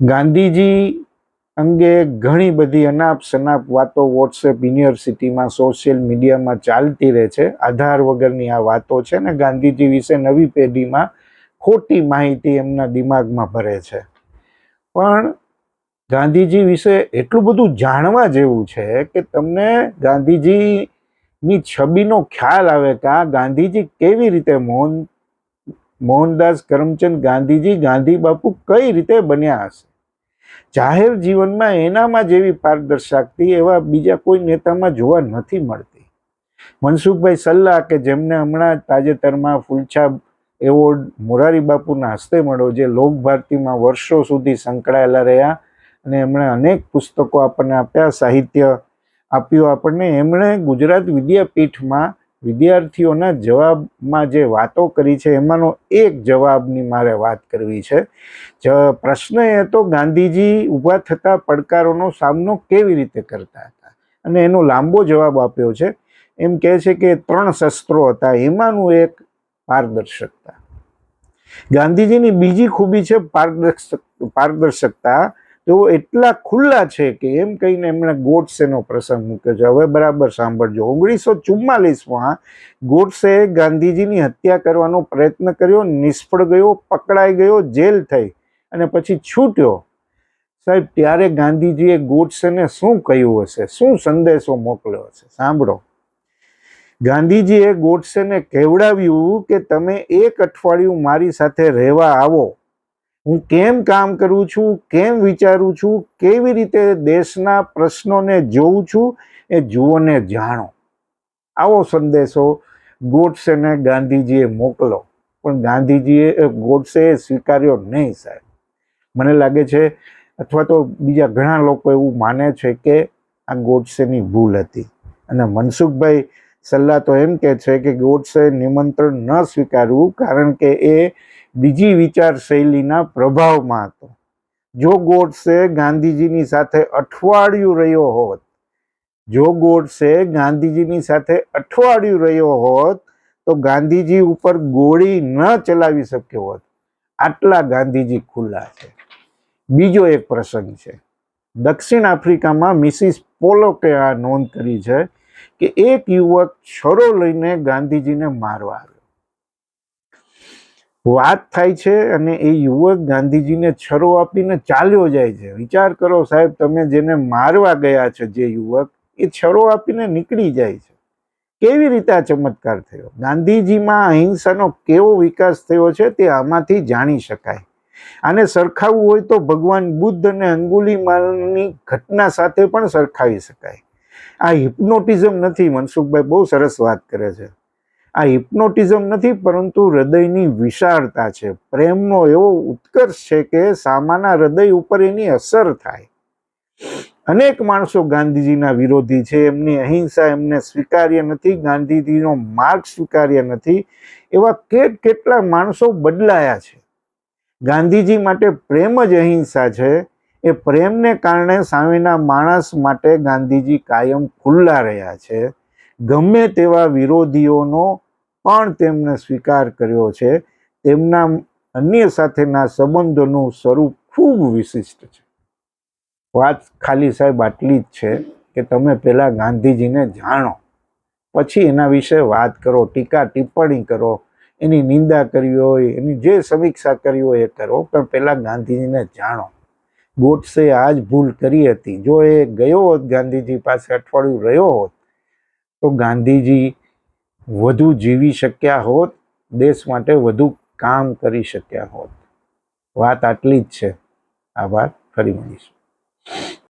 ગાંધીજી અંગે ઘણી બધી અનાપ શનાપ વાતો વોટ્સએપ યુનિવર્સિટીમાં સોશિયલ મીડિયામાં ચાલતી રહે છે. આધાર વગરની આ વાતો છે ને ગાંધીજી વિશે નવી પેઢીમાં ખોટી માહિતી એમના દિમાગમાં ભરે છે. પણ ગાંધીજી વિશે એટલું બધું જાણવા જેવું છે કે તમને ગાંધીજીની છબીનો ખ્યાલ આવે કે આ ગાંધીજી કેવી રીતે મોહન મોહનદાસ કરમચંદ ગાંધીજી ગાંધી બાપુ કઈ રીતે બન્યા હશે? જાહેર જીવનમાં એનામાં જેવી પારદર્શકતી એવા બીજા કોઈ નેતામાં જોવા નથી મળતી. મનસુખભાઈ સલ્લા કે જેમને હમણાં તાજેતરમાં ફૂલછાપ એવોર્ડ મોરારી બાપુના હસ્તે મળ્યો, જે લોક ભારતીમાં વર્ષો સુધી સંકળાયેલા રહ્યા અને એમણે અનેક પુસ્તકો આપણને આપ્યા, સાહિત્ય આપ્યું આપણને, એમણે ગુજરાત વિદ્યાપીઠમાં વિદ્યાર્થીઓના જવાબમાં જે વાતો કરી છે, એમાંનો એક જવાબની મારે વાત કરવી છે. પ્રશ્ન એ હતો, ગાંધીજી ઊભા થતા પડકારોનો સામનો કેવી રીતે કરતા હતા? અને એનો લાંબો જવાબ આપ્યો છે. એમ કહે છે કે ત્રણ શસ્ત્રો હતા, એમાંનું એક પારદર્શકતા. ગાંધીજીની બીજી ખૂબી છે પારદર્શક, પારદર્શકતા. તેઓ એટલા ખુલ્લા છે કે એમ કહીને એમણે ગોડસેનો પ્રસંગ મૂક્યો છે. હવે બરાબર સાંભળજો. ઓગણીસો ચુમ્માલીસમાં ગોડસે ગાંધીજીની હત્યા કરવાનો પ્રયત્ન કર્યો, નિષ્ફળ ગયો, પકડાઈ ગયો, જેલ થઈ અને પછી છૂટ્યો. સાહેબ, ત્યારે ગાંધીજીએ ગોડસેને શું કહ્યું હશે? શું સંદેશો મોકલ્યો હશે? સાંભળો. ગાંધીજીએ ગોડસેને કહેવડાવ્યું કે તમે એક અઠવાડિયું મારી સાથે રહેવા આવો. હું કેમ કામ કરું છું, કેમ વિચારું છું, કેવી રીતે દેશના પ્રશ્નોને જોઉં છું એ જુઓ ને જાણો. આવો સંદેશો ગોડસેને ગાંધીજીએ મોકલો. પણ ગાંધીજીએ ગોડસે સ્વીકાર્યો નહીં સાહેબ. મને લાગે છે, અથવા તો બીજા ઘણા લોકો એવું માને છે કે આ ગોડસેની ભૂલ હતી. અને મનસુખભાઈ સલ્લા તો એમ કે છે કે ગોડસે નિમંત્રણ ન સ્વીકારવું કારણ કે એ બીજી વિચારશૈલીના પ્રભાવમાં હતો. જો ગોડસે ગાંધીજીની સાથે અઠવાડિયું રહ્યો હોત, જો ગોડસે ગાંધીજીની સાથે અઠવાડિયું રહ્યો હોત, તો ગાંધીજી ઉપર ગોળી ન ચલાવી શક્યો હોત. આટલા ગાંધીજી ખુલ્લા છે. બીજો એક પ્રસંગ છે. દક્ષિણ આફ્રિકામાં મિસિસ પોલોકે આ નોંધ કરી છે કે એક યુવક છરો લઈને ગાંધીજીને મારવા આવ્યો. વાત થાય છે અને એ યુવક ગાંધીજીને છરો આપીને ચાલ્યો જાય છે. વિચાર કરો સાહેબ, તમે જેને મારવા ગયા છો જે યુવક, એ છરો આપીને નીકળી જાય છે. કેવી રીતે આ ચમત્કાર થયો? ગાંધીજીમાં અહિંસાનો કેવો વિકાસ થયો છે તે આમાંથી જાણી શકાય. આને સરખાવવું હોય તો ભગવાન બુદ્ધ અને અંગુલીમાલની ઘટના સાથે પણ સરખાવી શકાય. આ હિપ્નોટિઝમ નથી, મનસુખભાઈ બહુ સરસ વાત કરે છે. આ હિપ્નોટિઝમ નથી, પરંતુ હૃદયની વિશાળતા છે. પ્રેમનો એવો ઉત્કર્ષ છે કે સામાના હૃદય ઉપર એની અસર થાય. અનેક માણસો ગાંધીજીના વિરોધી છે, એમની અહિંસા એમને સ્વીકાર્ય નથી, ગાંધીજીનો માર્ગ સ્વીકાર્ય નથી, એવા કેટ કેટલા માણસો બદલાયા છે. ગાંધીજી માટે પ્રેમ જ અહિંસા છે એ પ્રેમને કારણે સામેના માણસ માટે ગાંધીજી કાયમ ખુલ્લા રહ્યા છે. ગમે તેવા વિરોધીઓનો પણ તેમને સ્વીકાર કર્યો છે. તેમના અન્ય સાથેના સંબંધોનું સ્વરૂપ ખૂબ વિશિષ્ટ છે. વાત ખાલી સાહેબ આટલી જ છે કે તમે પહેલાં ગાંધીજીને જાણો. પછી એના વિશે વાત કરો, ટીકા ટિપ્પણી કરો, એની નિંદા કરવી હોય, એની જે સમીક્ષા કરવી હોય એ કરો, પણ પહેલાં ગાંધીજીને જાણો. ગોડસે આ જ ભૂલ કરી હતી. જો એ ગયો હોત, ગાંધીજી પાસે અઠવાડિયું રહ્યો હોત, તો ગાંધીજી વધુ જીવી શક્યા હોત, દેશ માટે વધુ કામ કરી શક્યા હોત. વાત આટલી જ છે. આભાર. ફરી મળીશું.